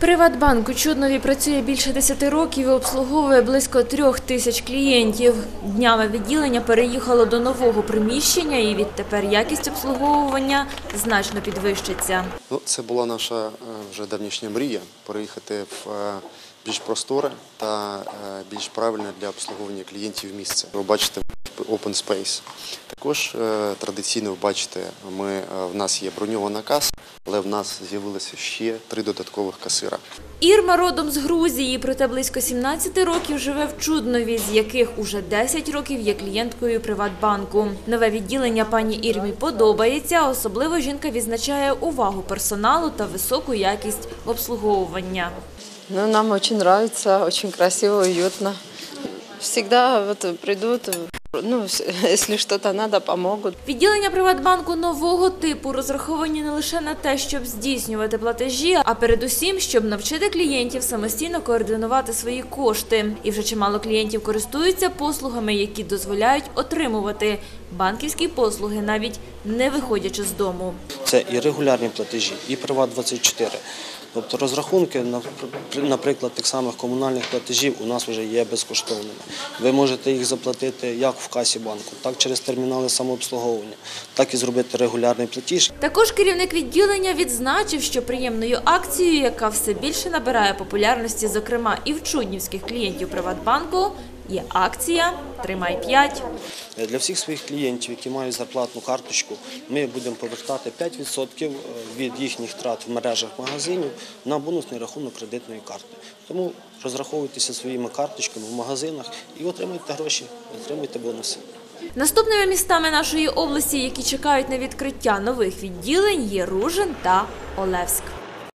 Приватбанк у Чуднові працює більше 10 років і обслуговує близько трьох тисяч клієнтів. Днями відділення переїхало до нового приміщення і відтепер якість обслуговування значно підвищиться. Ну, це була наша е, вже давнішня мрія переїхати в е, більш просторе та е, більш правильне для обслуговування клієнтів місце. Ви бачите open space. Також е, традиційно ви бачите, ми, е, в нас є броньована каса, але в нас з'явилося ще три додаткових касира. Ірма родом з Грузії, проте близько 17 років живе в Чуднові, з яких уже 10 років є клієнткою Приватбанку. Нове відділення пані Ірмі подобається. Особливо жінка відзначає увагу персоналу та високу якість обслуговування. Ну, нам очень нравится, очень красиво, уютно. Всегда вот придут, ну, если что-то надо, помогут. Відділення Приватбанку нового типу розраховані не лише на те, щоб здійснювати платежі, а передусім, щоб навчити клієнтів самостійно координувати свої кошти. І вже чимало клієнтів користуються послугами, які дозволяють отримувати банківські послуги, навіть не виходячи з дому. Це і регулярні платежі, і Приват24. Тобто розрахунки, напр- наприклад, тих самих комунальних платежів у нас вже є безкоштовними. Ви можете їх заплатити як в касі банку, так через термінали самообслуговування, так і зробити регулярний платіж. Також керівник відділення відзначив, що приємною акцією, яка все більше набирає популярності, зокрема і в чуднівських клієнтів Приватбанку, є акція Тримай 5. Е, Для всіх своїх клієнтів, які мають зарплатну карточку, ми будемо повертати 5% від їхніх трат в мережах магазинів на бонусний рахунок кредитної карти. Тому розраховуйтеся своїми карточками в магазинах і отримуйте гроші, отримуйте бонуси. Наступними містами нашої області, які чекають на відкриття нових відділень, є Ружин та Олевськ.